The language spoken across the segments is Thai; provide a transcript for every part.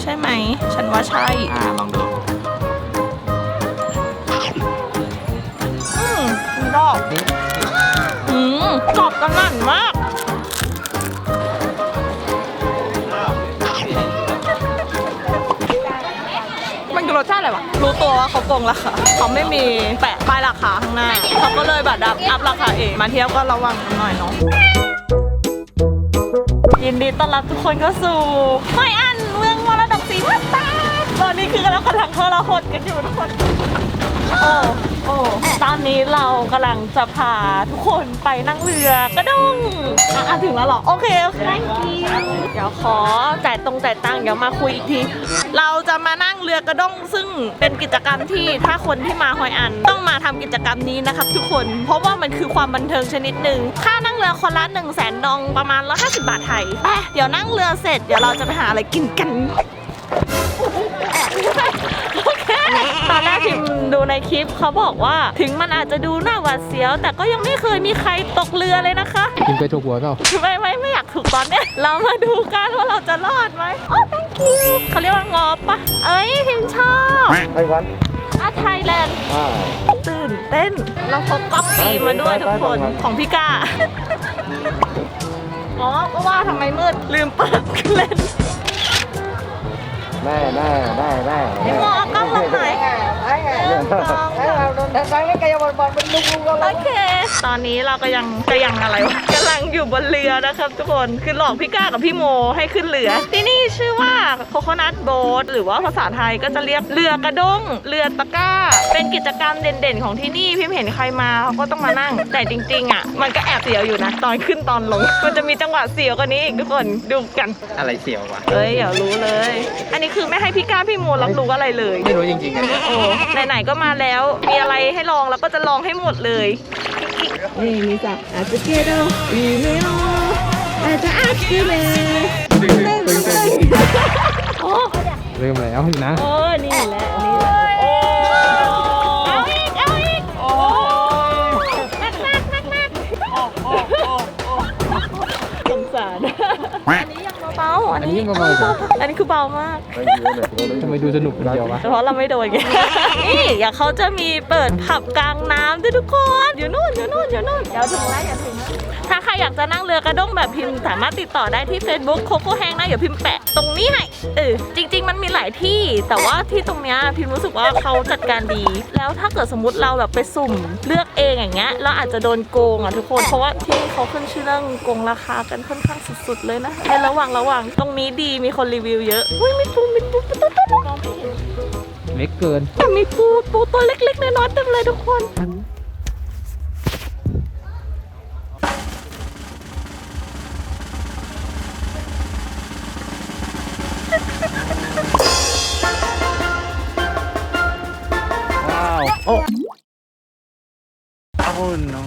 ใช่ไหม ฉันว่าใช่ อ่าลองดูอืมกรอบอืมกรอบกระหน่ำมาก มันคือรสชาติอะไรวะ รู้ตัวว่าเขาโกงราคาเขาไม่มีแปะป้ายราคาข้างหน้า เขาก็เลยแบบดับอัพราคาเอง มาเที่ยวก็ระวังกันหน่อยเนาะยินดีต้อนรับทุกคนเข้าสู่ไม่อัน ตาตอนนี้คือเรากำลังทรหดกันอยู่ทุกคน โอ้โอ้ตอนนี้เรากำลังจะพาทุกคนไปนั่งเรือกระด้งอะอะถึงแล้วเหรอโอเคโอเค thank you เดี๋ยวขอจ่ายตรงจ่ายตังค์เดี๋ยวมาคุยอีกที เราจะมานั่งเรือกระด้งซึ่งเป็นกิจกรรมที่ถ้าคนที่มาฮอยอัน ต้องมาทำกิจกรรมนี้นะครับทุกคน เพราะว่ามันคือความบันเทิงชนิดหนึ่ง ค่านั่งเรือคนละ1นึ่งแสนดองประมาณ150บาทไทยไปเดี๋ยวนั่งเรือเสร็จเดี๋ยวเราจะไปหาอะไรกินกัน โอเคตอนแรกพิมดูในคลิปเขาบอกว่า ถึงมันอาจจะดูน่าหวาดเสียว แต่ก็ยังไม่เคยมีใครตกเรือเลยนะคะกินไปถูกหัวเปล่าไม่ไม่ไม่อยากถูกตอนเนี้ยเรามาดูกันว่าเราจะรอดไหมโอ้ thank you เขาเรียกว่างอปะเอ้ยพิมชอบไต้หวันอาไทยแลนด์อ่าตื่นเต้น เราพกก๊อปปี้มาด้วยทุกคนของพี่ก้าอ๋อก็ว่าทำไมมืดลืมเปิดเลนส์ ได้ได้ได้ได้ พี่โมเอากล้องลงหน่อยหนึ่ง สองสามโอเค ตอนนี้เราก็ยังก็ยังอะไรวะกำลังอยู่บนเรือนะครับ ทุกคนคือหลอกพี่ก้ากับพี่โมให้ขึ้นเรือ ที่นี่ชื่อว่าโคโคนัทโบ๊ทหรือว่าภาษาไทยก็จะเรียกเรือกระด้งเรือตะกร้า เป็นกิจกรรมเด่นๆ ของที่นี่พี่เห็นใครมาเขาก็ต้องมานั่ง แต่จริงๆอะมันก็แอบเสียวอยู่นะ ตอนขึ้นตอนลง มันจะมีจังหวะเสียวกว่านี้อีกทุกคนดูกันอะไรเสียววะเอ้ยอย่ารู้เลย อันนี้คือไม่ให้พี่ก้าพี่โมรับรู้อะไรเลย ไม่รู้จริงๆนะโอ้ไหนๆก็มาแล้วมีอะไรให้ลองเราก็จะลองให้หมดเลยนี่มีสักอาจจะเกโดอีเมลอาจจะอาจจะเมโอ้เริ่มแล้วนะโอ้นี่แหละนี่แหละโอ้เอาอีกเอาอีกโอ้นักนักนักนักโอ้โอ้โอ้โอ้สงสารอันนี้ยัง เบาๆอันนี้ อันนี้ยังเบาๆจ้ะอันนี้คือเบามาก ทำไมดูสนุกคนเดียววะเฉพาะเราไม่โดนไง นี่อย่าเขาจะมีเปิดผับกลางน้ำด้วยทุกคน อยู่นู่นอยู่นู่นอยู่นู่นเดี๋ยวถึงแล้วเดี๋ยวถึงแล้ว ถ้าใครอยากจะนั่งเรือกระด้งแบบพิมพ์สามารถติดต่อได้ที่ Facebook โคโค่แฮงนะเดี๋ยวพิมพ์แปะตรงนี้ให้เออจริง ๆ มันมีหลายที่ แต่ว่าที่ตรงเนี้ยพิมรู้สึกว่าเขาจัดการดี แล้วถ้าเกิดสมมติเราแบบไปสุ่มเลือกเองอย่างเงี้ยเราอาจจะโดนโกงอะทุกคนเพราะว่าที่นี่เขาขึ้นชื่อเรื่องโกงราคากันค่อนข้างสุดๆเลยนะให้ระวังระวังตรงนี้ดีมีคนรีวิวเยอะอุ้ยมีปูมีปูปูปูปูมองไม่เล็กเกินแต่มีปูปูตัวเล็กๆน้อยๆเต็มเลยทุกคน โอ้โอ้ no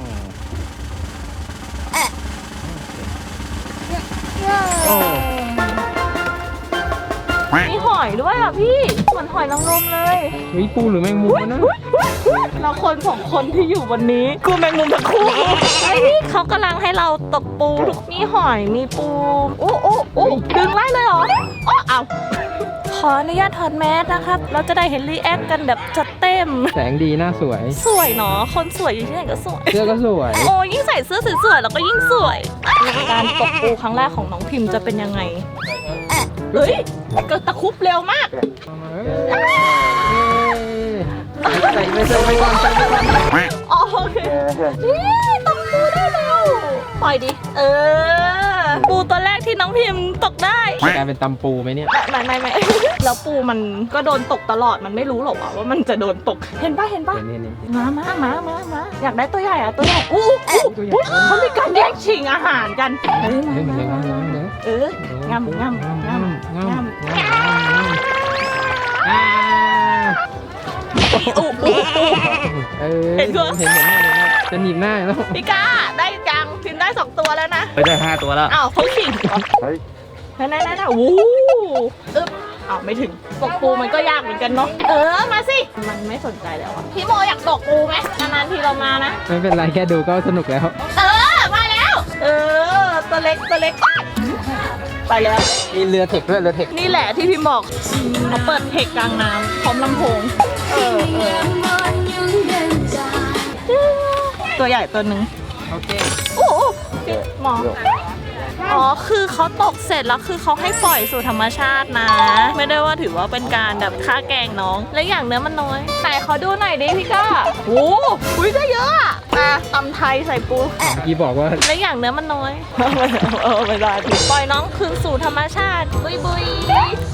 โอ้มีหอยด้วยอะพี่ เหมือนหอยนางรมเลยมีปูหรือแมงมุมวะนะเราคนสองคนที่อยู่วันนี้กูแมงมุมทั้งคู่ไอ้นี่เขากำลังให้เราตกปูทุกมีหอยมีปูโอ้โอ้โอ้ดึงไล่เลยเหรออ้อเอาขออนุญาตถอดแมสนะครับ เราจะได้เห็นรีแอคกันแบบจัดเต็ ม แสงดีหน้าสวย สวยเนาะคนสวยอยู่ที่ไหนก็สวย เสื้อก็สวย โอ้ยิ่งใส่เสื้อสวยๆแล้วก็ยิ่งสวย การตกปูครั้งแรกของน้องพิมพ์จะเป็นยังไงเฮ้ยก็ตะครุบเร็วมากใส่ไปใส่ไปก่อนใส่ไปก่อนอ๋อโอเคนี่ตกปูได้แล้วปล่อยดิ เออ ปูตัวแรกที่น้องพิมพ์ตกได้กลายเป็นตำปูไหมเนี่ย ไม่ไม่ไม่ แล้วปูมันก็โดนตกตลอดมันไม่รู้หรอกว่าว่ามันจะโดนตก เห็นปะเห็นปะเห็นเห็นเห็นมามามามามาอยากได้ตัวใหญ่อะตัวใหญ่อู้อู้ตัวใหญ่อู้เขามีการแย่งชิงอาหารกันเฮ้ยมาเฮ้ยมันมายังไงมานะเอองำงำงำงามงามงามอ่าอู้อู้อู้เออเห็นด้วยเห็นเห็นเห็นเห็นจะหนีบหน้าแล้วพี่ก้าได้จังพิมพ์ได้ สองตัวแล้วนะไปได้ห้าตัวแล้วอ้าวเขาขิงเหรอเฮ้ย นั่นนั่นนั่นวู้อึ๊บอ้าวไม่ถึงตกปูมันก็ยากเหมือนกันเนาะเออมาสิมันไม่สนใจแล้วอะพี่โมอยากตกปูไหมนานๆทีเรามานะ ไม่เป็นไรแค่ดูก็สนุกแล้ว เออมาแล้ว เออตัวเล็กตัวเล็กไปแล้ว มีเรือเทคด้วยเรือเทคนี่แหละที่พี่บอกเขาเปิดเพลงกลางน้ำพร้อมลำโพงเออเออตัวใหญ่ตัวหนึ่งโอเคโอ้โหหมอ อ๋อ คือเขาตกเสร็จแล้วคือเขาให้ปล่อยสู่ธรรมชาตินะ ไม่ได้ว่าถือว่าเป็นการแบบฆ่าแกล้งน้อง และอย่างเนื้อมันน้อยไหนขอดูหน่อยดิพี่ก้าโอ้โหอุ้ยได้เยอะอะอะตำไทยใส่ปู เมื่อกี้บอกว่าและอย่างเนื้อมันน้อย เออไม่ได้ปล่อยน้องคืนสู่ธรรมชาติ บุยบุย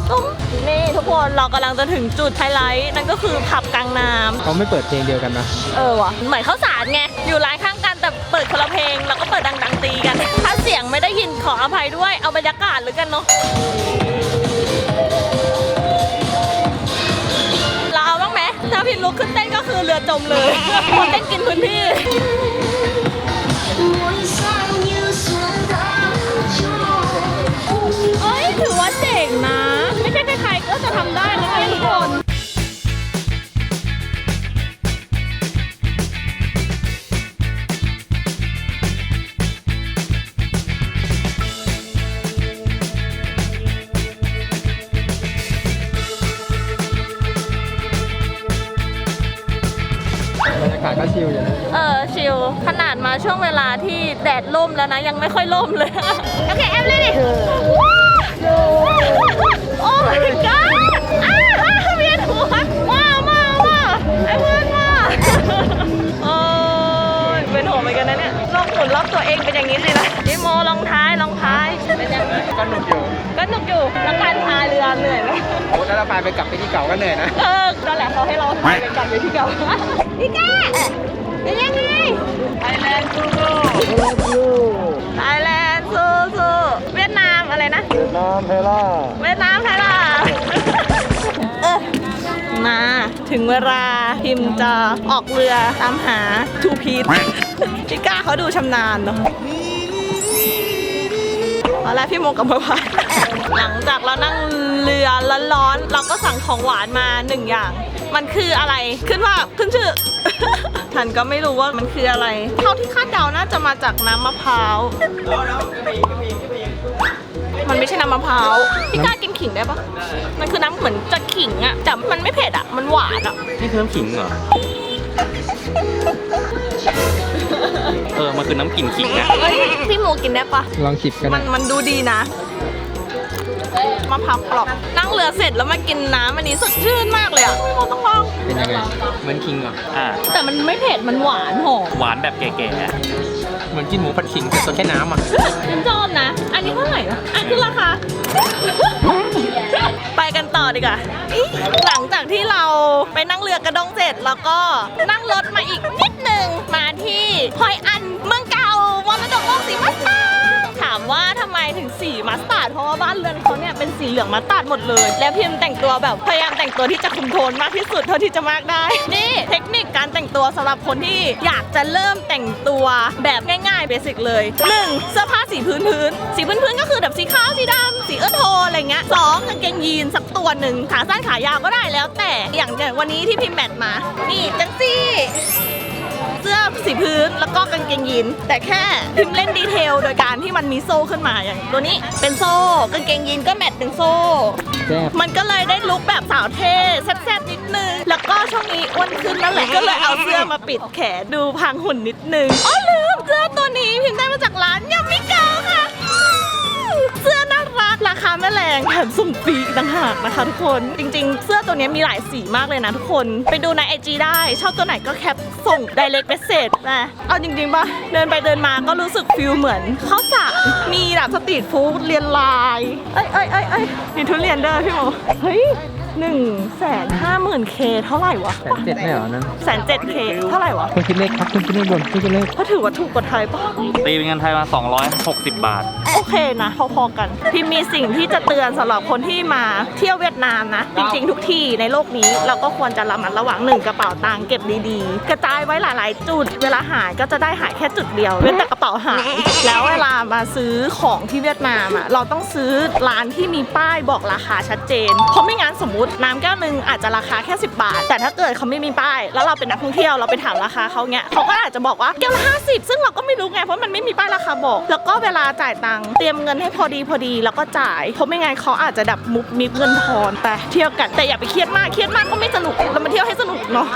ตุ้มนี่ทุกคนเรากำลังจะถึงจุดไฮไลท์นั่นก็คือผับกลางน้ำเขาไม่เปิดเพลงเดียวกันนะ เออว่ะเหมือนข้าวสารไง อยู่ร้านข้างกันแต่เปิดคนละเพลง แล้วก็เปิดดังๆ ตีกัน ถ้าเสียงไม่ได้ยินขออภัยด้วย เอาบรรยากาศหรือกันเนาะเราเอาบ้างไหมถ้าพิมลุกขึ้นเต้นก็คือเรือจมเลยคนเต้นกินพื้นที่เอ้ยถือว่าเจ๋งนะ ไม่ใช่ใครๆก็จะทำได้นะทุกคน ที่แดดล่มแล้วนะ ยังไม่ค่อยล่มเลย โอเค แอมเลยดิโอ้ my god อ้าวเวียนหัวว้าวมามาไอ้เพื่อนมาโอ้ยเป็นหัวเหมือนกันนะเนี่ยรอบหมุนรอบตัวเองเป็นอย่างนี้สินะพี่โมลองท้ายลองท้ายเป็นยังไงก็หนุกอยู่ก็หนุกอยู่แล้วการพายเรือเหนื่อยไหมโอ้แล้วเราพายไปกลับไปที่เก่าก็เหนื่อยนะเออนั่นแหละเขาให้เราพายไปกลับไปที่เก่าพี่ก้าเป็นยังไงไทยแลนด์สู้ไทยแลนด์สู้สู้เวียดนามอะไรนะ เวียดน้ำเพล่าเวียดนามไทยล่ะเออมาถึงเวลาพิมจะออกเรือตามหาทูพีทพี่ก้าเขาดูชำนาญเนาะตอนแรกพี่โมกับเมื่อวานหลังจากเรานั่งเรือร้อนๆเราก็สั่งของหวานมาหนึ่งอย่าง มันคืออะไรขึ้นว่าขึ้นชื่อฉันก็ไม่รู้ว่ามันคืออะไร เท่าที่คาดเดาน่าจะมาจากน้ำมะพร้าว มันไม่ใช่น้ำมะพร้าว พี่กล้ากินขิงได้ปะมันคือน้ำเหมือนจะขิงอะแต่มันไม่เผ็ดอะมันหวานอะนี่คือน้ำขิงเหรอ เออ มันคือน้ำกลิ่นขิงอะเฮ้ยพี่โมกินได้ปะลองจิบกันมันมันดูดีนะ มะพร้าวกรอบนั่งเรือเสร็จแล้วมากินน้ำอันนี้สดชื่นมากเลยอะพี่โมต้องลองเป็นยังไงเหมือนคิงเหรออ่าแต่มันไม่เผ็ดมันหวานหอมหวานแบบแก่ๆอะเหมือนกินหมูผัดขิงแต่ตัวแค่น้ำอะฉันชอบนะ อันนี้เท่าไหร่นะอันคือราคาไปกันต่อดีกว่าหลังจากที่เราไปนั่งเรือกระดงเสร็จแล้วก็นั่งรถมาอีกนิดหนึ่งมาที่ฮอยอันเมืองเก่ามรดกโลกสีมัสตา มถึงสีมัสตาร์ดเพราะว่าบ้านเรือนเขาเนี่ยเป็นสีเหลืองมัสตาร์ดหมดเลย แล้วพิมแต่งตัวแบบพยายามแต่งตัวที่จะคุมโทนมากที่สุดเท่าที่จะมากได้ นี่เทคนิคการแต่งตัวสำหรับคนที่อยากจะเริ่มแต่งตัวแบบง่ายๆเบสิกเลยหนึ่งเสื้อผ้าสีพื้นพื้นๆสีพื้นพื้นๆก็คือแบบสีขาวสีดำสีเอื้อโทนอะไรเงี้ยสองกางเกงยีนสักตัวหนึ่งขาสั้นขายาวก็ได้แล้วแต่อย่างอย่างวันนี้ที่พิมแมทมา นี่จังซี่ เสื้อสีพื้นแล้วก็กางเกงยีนแต่แค่พิมพ์เล่นดีเทล โดยการที่มันมีโซ่ขึ้นมาอย่างตัวนี้เป็นโซ่กางเกงยีนก็แมทเป็นโซ่ แซ่บ มันก็เลยได้ลุคแบบสาวเท่แซ่บๆนิดนึง แล้วก็ช่วงนี้อ้วนขึ้นนั่นแหละก็เลยเอาเสื้อมาปิดแขนดูพรางหุ่นนิดนึงอ๋อลืมเสื้อตัวนี้พิมพ์ได้มาจากร้านยามิเกาค่ะเสื้อน่า ราคาไม่แรงแถมส่งฟรีอีกต่างหากนะคะ ทุกคนจริง ๆ เสื้อตัวนี้มีหลายสีมากเลยนะทุกคน ไปดูในไอจีได้ ชอบตัวไหนก็แคปส่ง direct message นะเอาจริงๆปะเดินไปเดินมาก็รู้สึกฟิลเหมือนข้าวสารมีแบบสตรีทฟู้ดเรียนลาย เอ้ยเอ้ยเอ้ยเอ้ยมีทุเรียนเด้อพี่โมเฮ้ย หนึ่งแสนห้าหมื่นเคเท่าไหร่วะแสนเจ็ดไม่เหรอนั้นแสนเจ็ดเคเท่าไหร่วะคุณคิดเลขครับคุณคิดเลขบนคุณคิดเลขก็ถือว่าถูกกว่าไทยปะตีเป็นเงินไทยมา 260 บาท โอเคนะพอๆกันพี่มีสิ่งที่จะเตือนสำหรับคนที่มาเที่ยวเวียดนามนะ จริงๆ ทุกที่ในโลกนี้เราก็ควรจะระมัดระวังหนึ่งกระเป๋าตังค์เก็บดีๆ กระจายไว้หลายๆ จุด เวลาหายก็จะได้หายแค่จุดเดียวเว้นแต่กระเป๋าหายแล้วเวลามาซื้อของที่เวียดนามอะเราต้องซื้อร้านที่มีป้ายบอกราคาชัดเจนเพราะไม่งั้นสมมติน้ำแก้วหนึ่งอาจจะราคาแค่ 10 บาท แต่ถ้าเกิดเขาไม่มีป้าย แล้วเราเป็นนักท่องเที่ยวเราไปถามราคาเขาเงี้ยเขาก็อาจจะบอกว่าแก้วละ50ซึ่งเราก็ไม่รู้ไงเพราะมันไม่มีป้ายราคาบอก แล้วก็เวลาจ่ายตังค์เตรียมเงินให้พอดีพอดีแล้วก็จ่ายเพราะไม่งั้นเขาอาจจะดับมุกมิบเงินทอนไปเที่ยวกันแต่อย่าไปเครียดมากเครียดมากก็ไม่สนุกเรามาเที่ยวให้สนุกเนาะ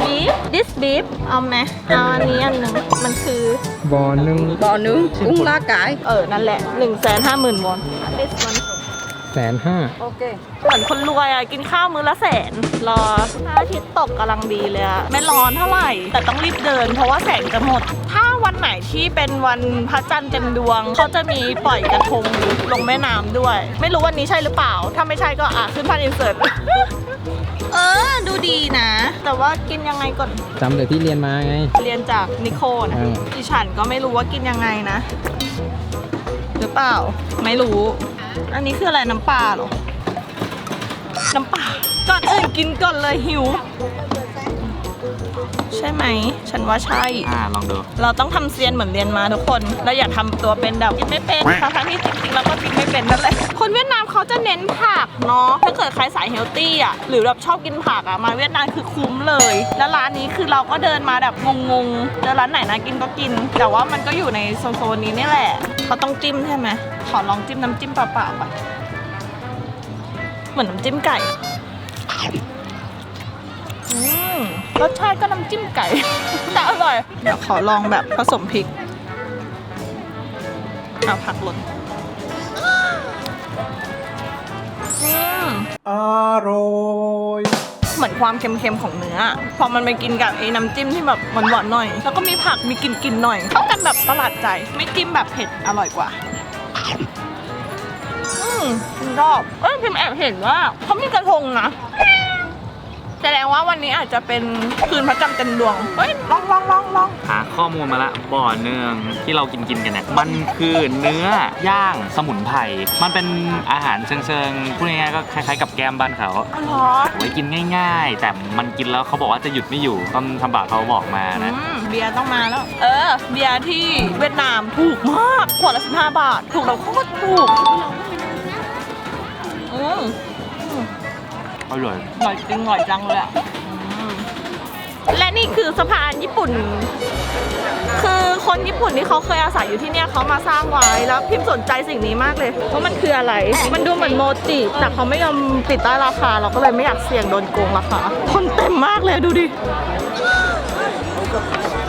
beef this beef เอาไหมเอาอันนี้อันหนึ่งมันคือบอลหนึ่ง bò nướng uống lá cải เออ นั่นแหละ1นึ่งแสนห้าหมื่นวอน this one แสนห้า ok เหมือนคนรวยอะ กินข้าวมื้อละแสน รอพระอาทิตย์ตกกำลังดีเลยอะไม่ร้อนเท่าไหร่ แต่ต้องรีบเดิน เพราะว่าแสงจะหมด ถ้าวันไหนที่เป็นวันพระจันทร์เต็มดวง เขาจะมีปล่อยกระทงลงแม่น้ำด้วย ไม่รู้วันนี้ใช่หรือเปล่า ถ้าไม่ใช่ก็อะขึ้นพันอินเสิร์ต เออ ดูดีนะ แต่ว่ากินยังไงก่อน จำเลยที่เรียนมาไง เรียนจากนิโคนะเออดิฉันก็ไม่รู้ว่ากินยังไงนะ หรือเปล่า ไม่รู้ อันนี้คืออะไรน้ำปลาเหรอ น้ำปลาก่อนอื่นกินก่อนเลยหิว ใช่ไหม ฉันว่าใช่ อ่าลองดู เราต้องทำเซียนเหมือนเรียนมาทุกคนเราอย่าทำตัวเป็นแบบกินไม่เป็นทั้งๆที่จริงๆเราก็กินไม่เป็นนั่นแหละคนเวียดนามเขาจะเน้นผักเนาะถ้าเกิดใครสายเฮลตี้อะหรือแบบชอบกินผักอะมาเวียดนามคือคุ้มเลย แล้วร้านนี้คือเราก็เดินมาแบบงงๆเจอร้านไหนนะกินก็กิน แต่ว่ามันก็อยู่ในโซนๆนี้นี่แหละเขาต้องจิ้มใช่ไหมขอลองจิ้มน้ำจิ้มเปล่าๆก่อนเหมือนน้ำจิ้มไก่อืม รสชาติก็น้ำจิ้มไก่ แต่อร่อย เดี๋ยวขอลองแบบผสมพริก เอาผักหล่นอืมอร่อยเหมือนความเค็มๆของเนื้อ พอมันไปกินกับไอ้น้ำจิ้มที่แบบหวานๆหน่อย แล้วก็มีผักมีกลิ่นๆหน่อยเข้ากันแบบประหลาดใจ ไม่จิ้มแบบเผ็ดอร่อยกว่าอืมชอบเอ้ยพิมแอบเห็นว่าเขามีกระทงนะ แสดงว่าวันนี้อาจจะเป็นคืนพระจันทร์เต็มดวง เฮ้ยลองลองลองลองหาข้อมูลมาละบ่อเนืองที่เรากินกินๆกันเนี่ยมันคือเนื้อย่างสมุนไพรมันเป็นอาหารเชิงๆพูดง่ายๆก็คล้ายๆกับแกมบ้านเขาอ๋อเหรอไว้กินง่าย ๆ แต่มันกินแล้วเขาบอกว่าจะหยุดไม่อยู่ต้นทำบะเขาบอกมานะ อืมเบียร์ต้องมาแล้ว เออ เบียร์ที่เวียดนามถูกมากขวดละ15บาท ถูกเราโคตรถูกอืม อร่อยอร่อยจริงอร่อยจังเลยอะอืมและนี่คือสะพานญี่ปุ่น คือคนญี่ปุ่นที่เขาเคยอาศัยอยู่ที่เนี่ยเขามาสร้างไว้แล้วพิมพ์สนใจสิ่งนี้มากเลยว่ามันคืออะไร มันดูเหมือนโมจิแต่เขาไม่ยอมติดใต้ราคา เราก็เลยไม่อยากเสี่ยงโดนโกงราคาคนเต็มมากเลยดูดิ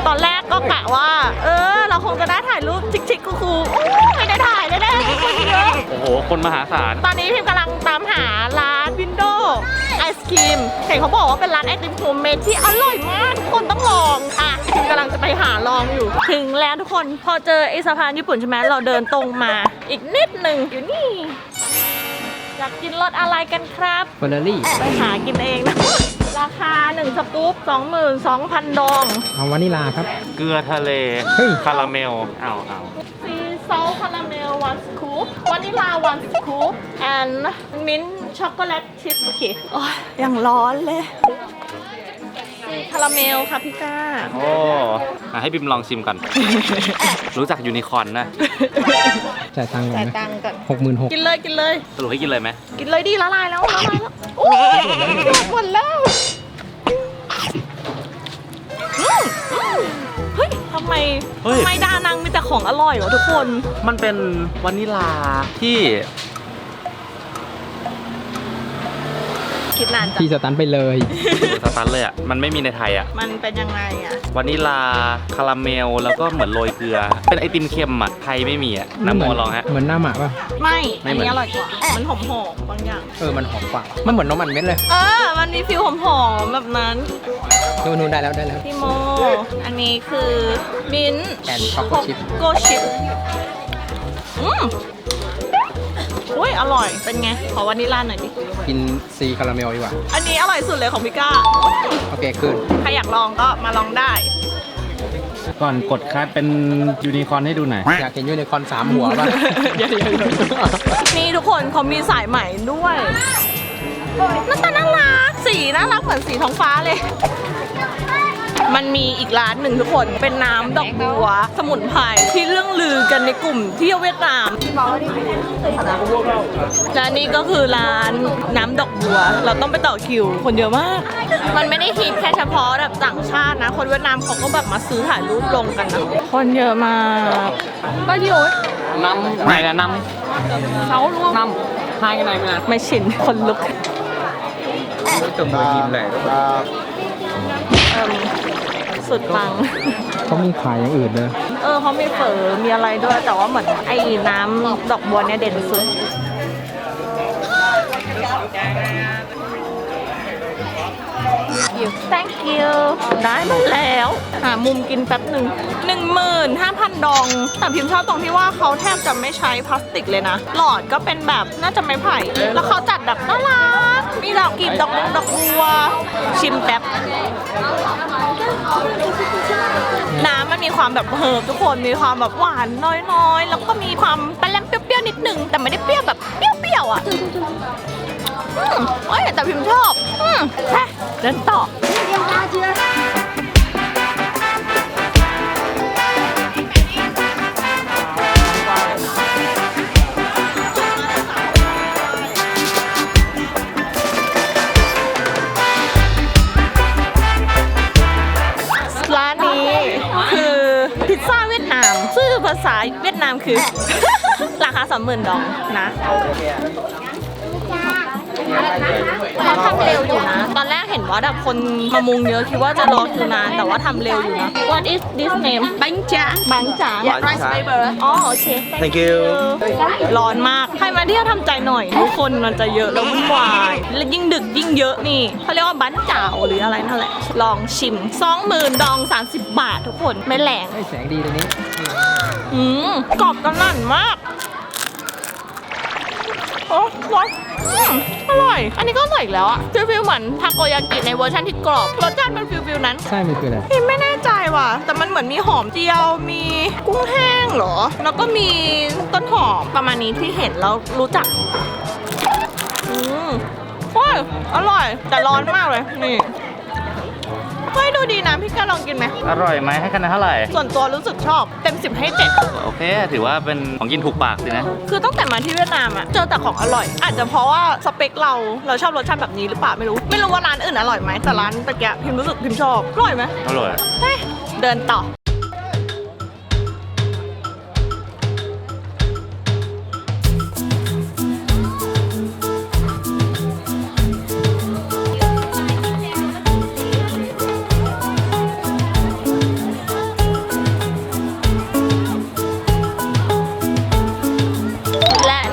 ตอนแรกก็กะว่า เออ เราคงจะได้ถ่ายรูปชิคๆคูลๆอู้ไม่ได้ โอ้โห คนมหาศาล ตอนนี้พิมกำลังตามหาร้านวินโดว์ไอศครีม เห็นเขาบอกว่าเป็นร้านไอติมโฮมเมดที่อร่อยมากทุกคนต้องลอง อะพิมกำลังจะไปหาลองอยู่ ถึงแล้วทุกคน พอเจอไอสะพานญี่ปุ่นใช่ไหมเราเดินตรงมา อีกนิดหนึ่งอยู่นี่ อยากกินรสอะไรกันครับ เฟอร์รารี่ ไปหากินเองนะ ราคา1สกู๊ป22,000 ดอง เอาวานิลาครับ เกลือทะเล เฮ้ย คาราเมล เอาเอาซีซอลคาราเมล one scoop วานิลา one scoop and mint chocolate chip โอเคโอ้ยยังร้อนเลยซีคาราเมลค่ะพี่ก้า โอ้อะให้บิมลองชิมก่อน รู้จักยูนิคอร์นนะจ่ายตังค์ก่อนจ่ายนะตังค์ก่อน หกหมื่นหกกินเลยกินเลย สรุปให้กินเลยไหมกินเลยดีละลายแล้วละลายแล้วโอ้ยหมดแล้วอืมอืมเฮ้ย ทำไมเฮ้ย ทำไมดานังมีแต่ของอร่อยวะทุกคน มันเป็นวานิลาที่คิดนานจังพี่สตันไปเลย สตันเลยอะ มันไม่มีในไทยอะ มันเป็นยังไงอะ วานิลาคาราเมลแล้วก็เหมือนโรยเกลือ เป็นไอติมเค็มอะ ไทยไม่มีอะ น้ำโมลองฮะ เหมือนหน้าหมาป่ะ ไม่ ไม่อันเหมือน นี้อร่อยกว่า มันหอมหอมๆบางอย่าง เออ มันหอมกว่ามันเหมือนน้ำมันเม็ดเลยเออ มันมีฟิลหอมหอมๆแบบนั้น นู่นนู่นได้แล้วได้แล้ว พี่โม อันนี้คือมิ้นท์ And choco chip โกชิปอืม อุ้ยอร่อย เป็นไง ขอวานิลลาหน่อยดิ กินซีคาราเมลดีกว่า อันนี้อร่อยสุดเลยของพี่ก้า โอเคคืนใครอยากลองก็มาลองได้ ก่อนกดคัดเป็นยูนิคอร์นให้ดูหน่อย อยากเห็นยูนิคอร์นสามหัวป่ะนี่ทุกคนเขามีสายใหม่ด้วยน่าตาน่ารัก สีน่ารักเหมือนสีท้องฟ้าเลย มันมีอีกร้านหนึ่งทุกคนเป็นน้ำดอกบัว สมุนไพรที่เรื่องลือกันในกลุ่มเที่ยวเวียดนามและนี่ก็คือร้านน้ำดอกบัว เราต้องไปต่อคิว คนเยอะมาก มันไม่ได้ฮิตแค่เฉพาะแบบต่างชาตินะ คนเวียดนามเขาก็แบบมาซื้อถ่ายรูปลงกันนะคนเยอะมากก็เยอะน้ำไหนนะน้ำเขารู้น้ำให้กันไหนมาไม่ชินคนลุกจมมือยินเลยเอิ่ม สุดปัง เขามีขายอย่างอื่นเลยเออเขามีเฝอมีอะไรด้วย แต่ว่าเหมือนไอ้น้ำดอกบัวเนี่ยเด่นสุด thank you ได้มาแล้ว หามุมกินแป๊บหนึ่งหนึ่งหมื่นห้าพันดอง แต่พิมพ์ชอบตรงที่ว่าเขาแทบจะไม่ใช้พลาสติกเลยนะ หลอดก็เป็นแบบน่าจะไม้ไผ่ แล้วเขาจัดแบบน่ารัก มีดอกกลีบดอกบงดอกบัว ชิมแป๊บ น้ำมันมีความแบบเฮิร์บทุกคนมีความแบบหวานน้อยๆ แล้วก็มีความแปลมเปรี้ยวๆนิดนึงแต่ไม่ได้เปรี้ยวแบบเปรี้ยวๆอะอืมเอ้ยแต่พิมพ์ชอบอืมแฮะเดินต่อ พิซซ่าเวียดนาม ชื่อภาษาเวียดนามคือ ราคาสามหมื่นดองนะ เขาทำเร็วอยู่นะ ตอนแรกเห็นว่าแบบคนมามุงเยอะคิดว่าจะรอคิวนาน แต่ว่าทำเร็วอยู่นะ What is this name บังจ๋าบังจ๋า rice paper อ๋อโอเค Thank you ร้อนมาก ใครมาเที่ยวทำใจหน่อย ทุกคนมันจะเยอะแล้ววุ่นวายและยิ่งดึกยิ่งเยอะนี่เขาเรียกว่าบันเจ่าหรืออะไรนั่นแหละ ลองชิมสองหมื่นดอง 30 บาททุกคนไม่แรงให้แสงดีตรงนี้อืมกรอบกระนั่นมากโอ้ร้อน อืมอร่อย อันนี้ก็อร่อยอีกแล้วอะฟิลฟิลเหมือนทาโกยากิในเวอร์ชันที่กรอบ รสชาติมันฟิลฟิลนั้น ใช่มันคืออะไรพี่ไม่แน่ใจว่ะ แต่มันเหมือนมีหอมเจียว มีกุ้งแห้งเหรอ แล้วก็มีต้นหอมประมาณนี้ที่เห็นแล้วรู้จัก อืมโอ้ยอร่อย แต่ร้อนมากเลย นี่ เฮ้ยดูดีนะพี่กันลองกินไหม อร่อยไหมให้คะแนนเท่าไหร่ ส่วนตัวรู้สึกชอบเต็มสิบให้เจ็ดโอเค ถือว่าเป็นของกินถูกปากสินะ คือตั้งแต่มาที่เวียดนามอะเจอแต่ของอร่อย อาจจะเพราะว่าสเปคเราเราชอบรสชาติแบบนี้หรือเปล่าไม่รู้ ไม่รู้ว่าร้านอื่นอร่อยไหมแต่ร้านตะเกียบพิมรู้สึกพิมชอบอร่อยไหมอร่อย เฮ้ยเดินต่อ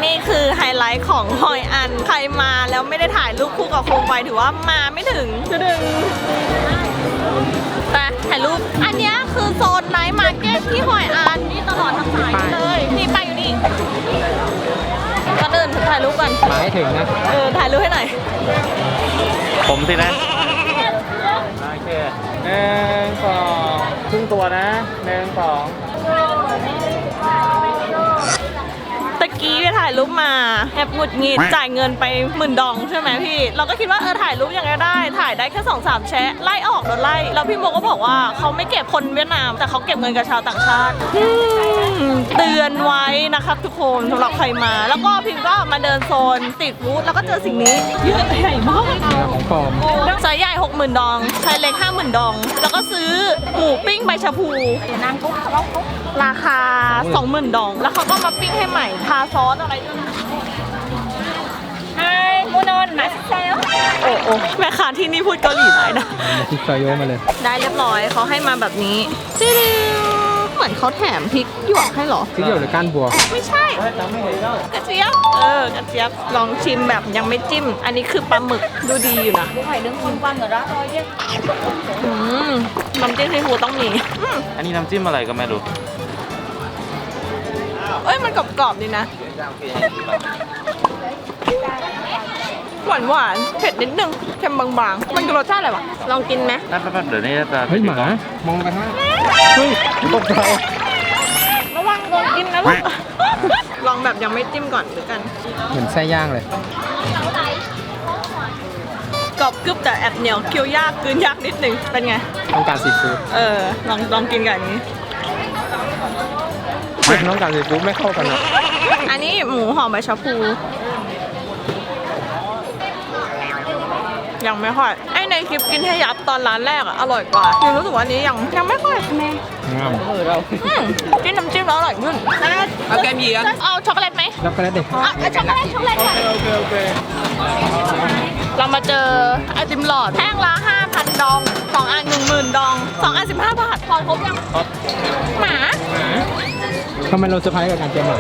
นี่คือไฮไลท์ของฮอยอัน ใครมาแล้วไม่ได้ถ่ายรูปคู่กับโคมไฟถือว่ามาไม่ถึงจะดึงไปถ่ายรูป อันเนี้ยคือโซนไนท์มาร์เก็ตที่ฮอยอันนี่ตลอดทั้งสายเลยนี่ไปอยู่นี่ก็เดินถ่ายรูปกันมาให้ถึงนะ เออถ่ายรูปให้หน่อย ผมสินะโอเคหนึ่งสองครึ่งตัวนะหนึ่งสอง กี้ไปถ่ายรูปมาแอบหงุดหงิดจ่ายเงินไปหมื่นดองใช่ไหมพี่ เราก็คิดว่าเออถ่ายรูปยังไงได้ ถ่ายได้แค่สองสามแชะไล่ออกโดนไล่แล้วพี่โมก็บอกว่าเขาไม่เก็บคนเวียดนาม แต่เขาเก็บเงินกับชาวต่างชาติอืมเตือนไว้นะครับทุกคนสำหรับใครมา แล้วก็พิมก็มาเดินโซนสตรีทฟู้ดแล้วก็เจอสิ่งนี้เยอะใหญ่มากของปลอมไซส์ใหญ่หกหมื่นดองไซส์เล็กห้าหมื่นดอง แล้วก็ซื้อหมูปิ้งใบชะพูนางกุ๊กราคา สองหมื่นดอง แล้วเขาก็มาปิ้งให้ใหม่ทาซอสอะไรด้วยนะไอ้มูนอนมาเซลโอ้โอ้แม่ค้าที่นี่พูดเกาหลีได้นะมาที่ซอยโยมาเลย ได้เรียบร้อยเขาให้มาแบบนี้จิ๊ดเหมือนเขาแถมพริกหยวกให้เหรอที่เกี่ยวหรือก้านบัว ไม่ใช่ กระเจี๊ยบ เออกระเจี๊ยบ ลองชิมแบบยังไม่จิ้ม อันนี้คือปลาหมึกดูดีอยู่นะอืมน้ำจิ้มซีฟู้ดต้องมีอืมอันนี้น้ำจิ้มอะไรก็ไม่รู้ เอ้ยมันกรอบๆดีนะ หวานหวานๆเผ็ดนิดนึงเค็มบางๆ มันคือรสชาติอะไรวะ ลองกินไหมแป๊บๆๆเดี๋ยวนี้จะเฮ้ยหมา มองไปข้างหน้าเฮ้ยตกใจระวังโดนกินนะลูก ลองแบบยังไม่จิ้มก่อนหรือกัน เหมือนไส้ย่างเลย กรอบกรึบแต่แอบเหนียวเคี้ยวยากกลืนยากนิดนึงเป็นไง ต้องการซีฟู้ดเออลองลองกินกับอันนี้ เผ็ดต้องการซีฟู้ดไม่เข้ากันนะอันนี้หมูหอมใบชะพู ยังไม่ค่อย ไอในคลิปกินให้ยับตอนร้านแรกอะอร่อยกว่าคือรู้สึกว่าอันนี้ยังยังไม่ค่อยแม่งามอืมจิ้มน้ำจิ้มแล้วอร่อยขึ้นเอาแกมยีเอาช็อกโกแลตไหมแล้วก็แล้วเด็กอะเอาช็อกโกแลตช็อกโกแลตค่ะเรามาเจอไอติมหลอดแท่งละ5,000 ดอง 2 อัน 10,000 ดอง 2 อัน 15 บาทพอครบยัง หมา ทำไมเราเซอร์ไพรส์กับการเจอหมา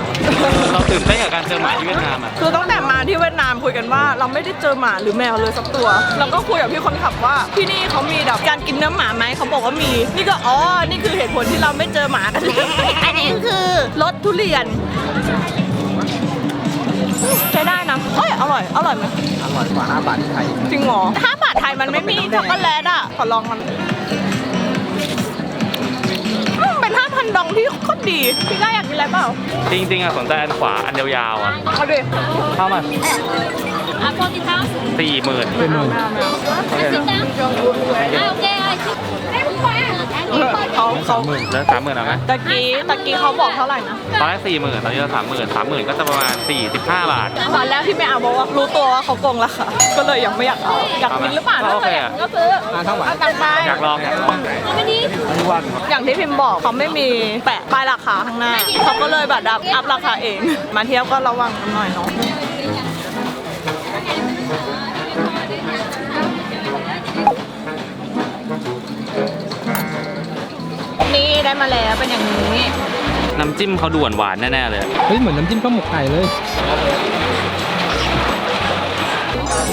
เราตื่นเต้นกับการเจอหมาที่เวียดนามอะคือตั้งแต่มาที่เวียดนามคุยกันว่าเราไม่ได้เจอหมาหรือแมวเลยสักตัว แล้วก็คุยกับพี่คนขับว่าที่นี่เขามีแบบการกินเนื้อหมาไหมเขาบอกว่ามี นี่ก็อ๋อ นี่คือเหตุผลที่เราไม่เจอหมากันเลยอันนี้คือรสทุเรียนใช้ได้นะเอ้ยอร่อย อร่อยไหมอร่อยกว่า5บาทไทย จริงเหรอถ้าบาทไทยมันไม่มีช็อกโกแลตอะ ขอลองมัน เป็นห้าพันดองที่โคตรดีพี่ก้าอยากกินอะไรเปล่าจริงๆอะสนใจอันขวาอันยาวๆอะเอาดิเข้ามา Ah, pode estar? สี่หมื่นเป็นหมื่น Ah, ok, ai. เขาเขาแล้วสามหมื่นเอาไหมตะกี้ตะกี้เขาบอกเท่าไหร่นะตอนแรกสี่หมื่นตอนนี้เราสามหมื่นสามหมื่นก็จะประมาณสี่สิบห้าบาท ตอนแรกที่ไม่เอาบอกว่ารู้ตัวว่าเขาโกงราคาก็เลยยังไม่อยากเอาอยากกินหรือเปล่าโอเคถ้าอยากกินก็ซื้ออ่าเท่าไหร่เอาตังค์ไปอยากลองอยากลองอย่างที่พิมพ์บอกเขาไม่มีแปะป้ายราคาข้างหน้าเขาก็เลยแบบดับอัพราคาเอง มาเที่ยวก็ระวังกันหน่อยเนาะ มาแล้วเป็นอย่างนี้ น้ำจิ้มเขาด่วนหวานแน่ๆเลยเฮ้ยเหมือนน้ำจิ้มข้าวหมกไก่เลย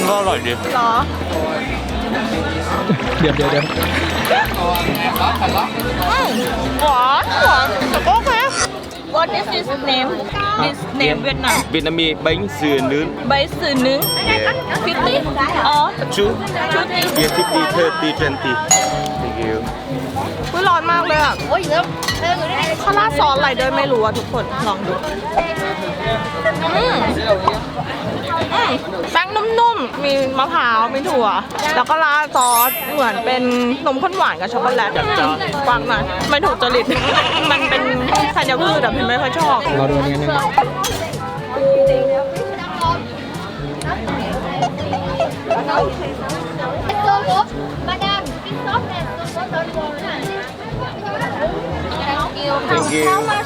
ก็อร่อยดีเหรอ เดี๋ยวเดี๋ยวเดี๋ยวอืมหวานหวานแต่ก็โอเค What is this name This name เวียดนาม Việt Nam mì bánh dừa nướng ใบสื่อนึงฟิฟตี้อ๋อ chú ชุดนี้ yeah 50 30 20 thank you อุ้ยร้อนมากเลยอะ Ôi, gớm. Theo người đây. เขาราดซอสอะไรด้วยไม่รู้อะทุกคนลองดูอืมอืมแป้งนุ่มๆ มีมะพร้าว มีถั่ว แล้วก็ราดซอส เหมือนเป็นนมข้นหวานกับช็อกโกแลตฟังหน่อยไม่ถูกจริต มันเป็นธัญพืชแต่พิมไม่ค่อยชอบ เราดูอันนี้กันหนึ่ง Thank you. thank you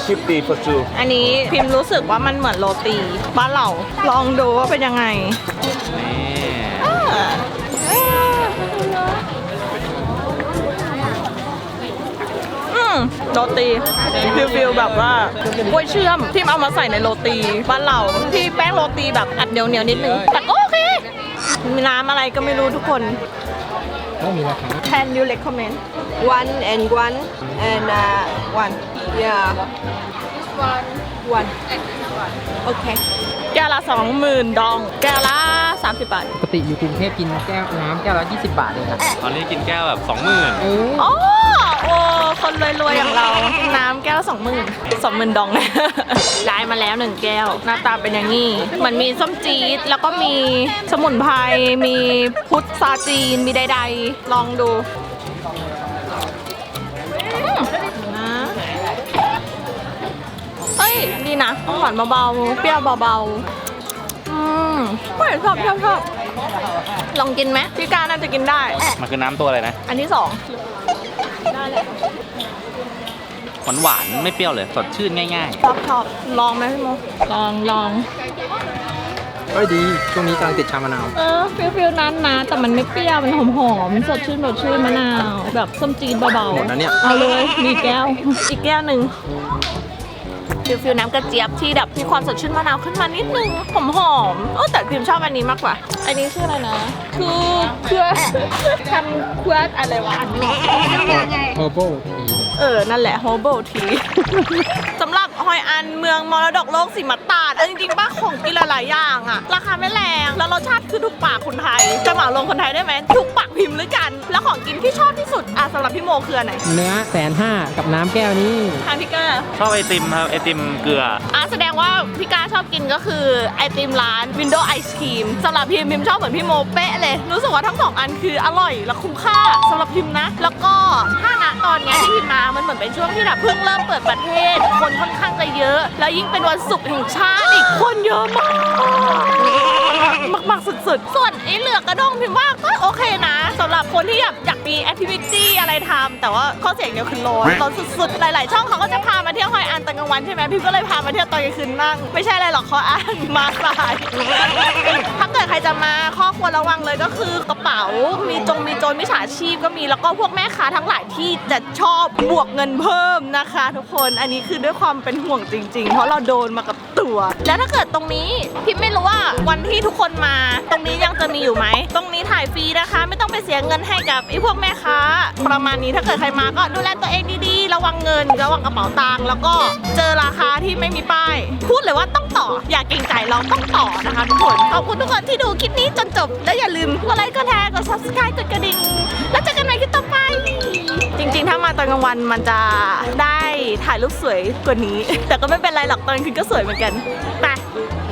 50 for two อันนี้พิมรู้สึกว่ามันเหมือนโรตีบ้านเราลองดูว่าเป็นยังไงนี่อ่าอืมโรตีฟิลฟิลแบบว่ากล้วยเชื่อมที่เอามาใส่ในโรตีบ้านเราที่แป้งโรตีแบบอัดเหนียวเหนียวๆนิดนึงแต่ก็โอเคมีน้ำอะไรก็ไม่รู้ทุกคนไม่มีราคา Can you recommend One and one and uh, one. Yeah. One. Okay. แก้วละสองหมื่นดอง แก้วละสามสิบบาท ปกติอยู่กรุงเทพกินแก้วน้ำแก้วละ20 บาทเองอะตอนนี้กินแก้วแบบสองหมื่น เออ อ๋อ โอ้คนรวยๆอย่างเรากินน้ำแก้วสองหมื่นสองหมื่นดอง ได้มาแล้วหนึ่งแก้ว หน้าตาเป็นอย่างนี้เหมือนมีส้มจี๊ดแล้วก็มีสมุนไพรมีพุทราจีนมีใดๆ ลองดูอืมนะเอ้ยดีนะหวานเบาๆเปรี้ยวเบาๆอืมเฮ้ยชอบชอบชอบลองกินไหมพี่การน่าจะกินได้ มันคือน้ำตัวอะไรนะ อันที่สอง หวานหวานๆไม่เปรี้ยวเลย สดชื่นง่ายชอบชอบลองไหมพี่โมลองลองเฮ้ยดี ช่วงนี้กำลังติดชามะนาว เออฟิลฟิลนั้นนะแต่มันไม่เปรี้ยว มันหอมหอมๆสดชื่นสดชื่นมะนาว แบบส้มจีนเบาหมดแล้วเนี่ยเอาเลยมีแก้ว อีกแก้วหนึ่งฟิลฟิลน้ำกระเจี๊ยบที่แบบมีความสดชื่นมะนาวขึ้นมานิดนึงหอมหอมๆเออแต่พิมชอบอันนี้มากกว่า อันนี้ชื่ออะไรนะคือเพื่อทำเพื่ออะไรวะอันนี้ Herbal Tea เออ นั่นแหละ h o b b l e tea จ ฮอยอันเมืองมรดกโลกสิมาตาดเอาจริงๆป้าของกินหลายๆอย่างอะราคาไม่แรงแล้วรสชาติคือถูกปากคนไทยจะเหมาลงคนไทยได้ไหมถูกปากพิมพ์หรือกัน แล้วของกินที่ชอบที่สุดอะสำหรับพี่โมคืออันไหนเนื้อแสนห้ากับน้ำแก้วนี้ทางพี่เกอร์ชอบไอติมครับไอติมเกลืออะแสดงว่าพี่กาชอบกินก็คือไอติมร้าน Window Ice Cream สำหรับพิมพิมชอบเหมือนพี่โมเป๊ะเลย รู้สึกว่าทั้งสองอันคืออร่อยและคุ้มค่าสำหรับพิมนะ แล้วก็ถ้าณตอนเนี้ยที่พิมมามันเหมือนเป็นช่วงที่แบบเพิ่งเริ่มเปิดประเทศคนค่อนข้างจะเยอะ แล้วยิ่งเป็นวันศุกร์แห่งชาติอีกคนเยอะมาก มากๆสุดๆ ส่วนไอ้เหลือกกระด้งพิมว่าก็โอเคนะสำหรับคนที่อยากอยากมีแอคทิวิตี้อะไรทำแต่ว่าข้อเสียอย่างเดียวคือร้อนร้อนสุดๆ หลายๆ ช่องเขาก็จะพามาเที่ยวฮอยอันตอนกลางวันใช่ไหมพิมก็เลยพามาเที่ยวตอนกลางคืนนั่งไม่ใช่อะไรหรอกเขาอ่านมาสายถ้าเกิดใครจะมาข้อควรระวังเลยก็คือกระเป๋ามีจงมีโจรมิจฉาชีพก็มีแล้วก็พวกแม่ค้าทั้งหลายที่จะชอบบวกเงินเพิ่มนะคะ ทุกคนอันนี้คือด้วยความเป็นห่วงจริง ๆ เพราะเราโดนมากับตัว แล้วถ้าเกิดตรงนี้พิมไม่รู้ว่าวันที่ทุกคนมา ตรงนี้ยังจะมีอยู่ไหม ตรงนี้ถ่ายฟรีนะคะ ไม่ต้องไปเสียเงินให้กับไอ้พวกแม่ค้า ประมาณนี้ถ้าเกิดใครมาก็ดูแลตัวเองดีๆ ระวังเงินระวังกระเป๋าตังค์แล้วก็เจอราคาที่ไม่มีป้าย พูดเลยว่าต้องต่อ อย่าเกรงใจเราต้องต่อนะคะทุกคนขอบคุณทุกคนที่ดูคลิปนี้จนจบและอย่าลืมกดไลค์กดแชร์กด subscribe กดกระดิ่งแล้วเจอกันใหม่คลิปต่อไป จริงๆ ถ้ามาตอนกลางวันมันจะได้ถ่ายรูปสวยกว่านี้ แต่ก็ไม่เป็นไรหรอกตอนกลางคืนก็สวยเหมือนกันไป